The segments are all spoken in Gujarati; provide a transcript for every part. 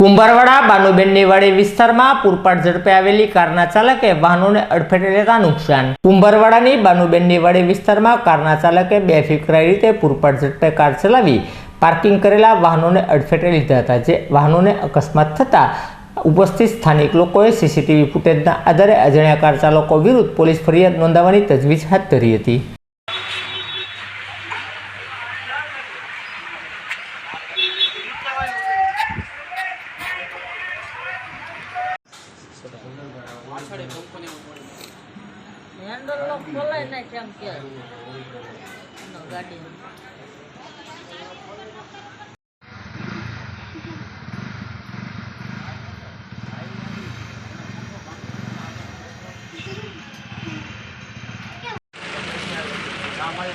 કુંભારવાડા બાનુબેનની વાડી વિસ્તારમાં પૂરપાટ ઝડપે આવેલી કારના ચાલકે વાહનોને અડફેટે લેતા નુકસાન. કુંભારવાડાની બાનુબેનની વાડી વિસ્તારમાં કારના ચાલકે બેફિકરાઈ રીતે પૂરપાટ ઝડપે કાર ચલાવી પાર્કિંગ કરેલા વાહનોને અડફેટે લીધા હતા, જે વાહનોને અકસ્માત થતા ઉપસ્થિત સ્થાનિક લોકોએ સીસીટીવી ફૂટેજના આધારે અજાણ્યા કાર ચાલકો વિરુદ્ધ પોલીસ ફરિયાદ નોંધાવવાની તજવીજ હાથ ધરી હતી. হ্যান্ডল লক খোলে না চ্যাম্পিয়ন গাড়ি আমার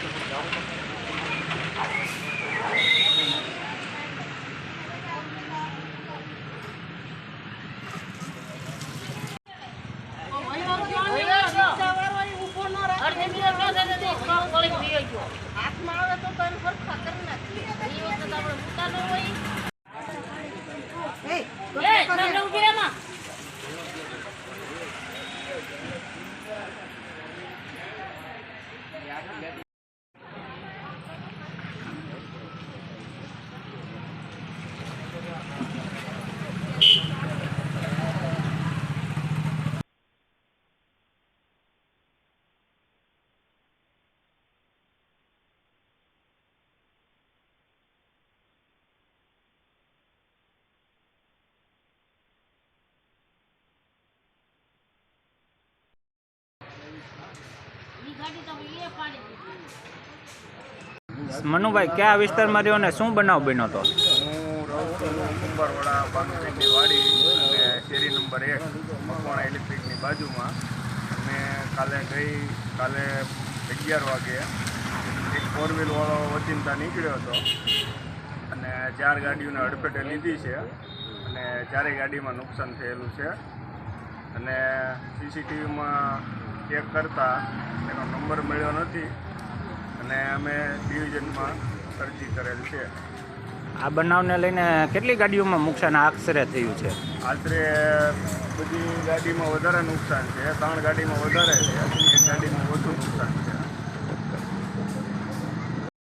তাহলে ওই મનુભાઈ, કયા વિસ્તારમાં રહ્યો ને શું બનાવ બન્યો તો? હું રહું છું કુંભારવાડા વાડી શેરી નંબર એક ઇલેક્ટ્રિકની બાજુમાં અને કાલે ગઈ કાલે અગિયાર વાગે એક ફોર વ્હીલવાળો વચિંતા નીકળ્યો હતો અને ચાર ગાડીઓને અડફેટે લીધી છે અને ચારેય ગાડીમાં નુકસાન થયેલું છે અને સીસીટીવીમાં ચેક કરતાં એનો નંબર મળ્યો નથી અને અમે ડિવિઝનમાં અરજી કરેલ છે. આ બનાવને લઈને કેટલી ગાડીઓમાં નુકસાન આશરે થયું છે? આશરે બધી ગાડીમાં વધારે નુકસાન છે. ત્રણ ગાડીમાં વધારે છે. એક ગાડીમાં વધુ નુકસાન છે.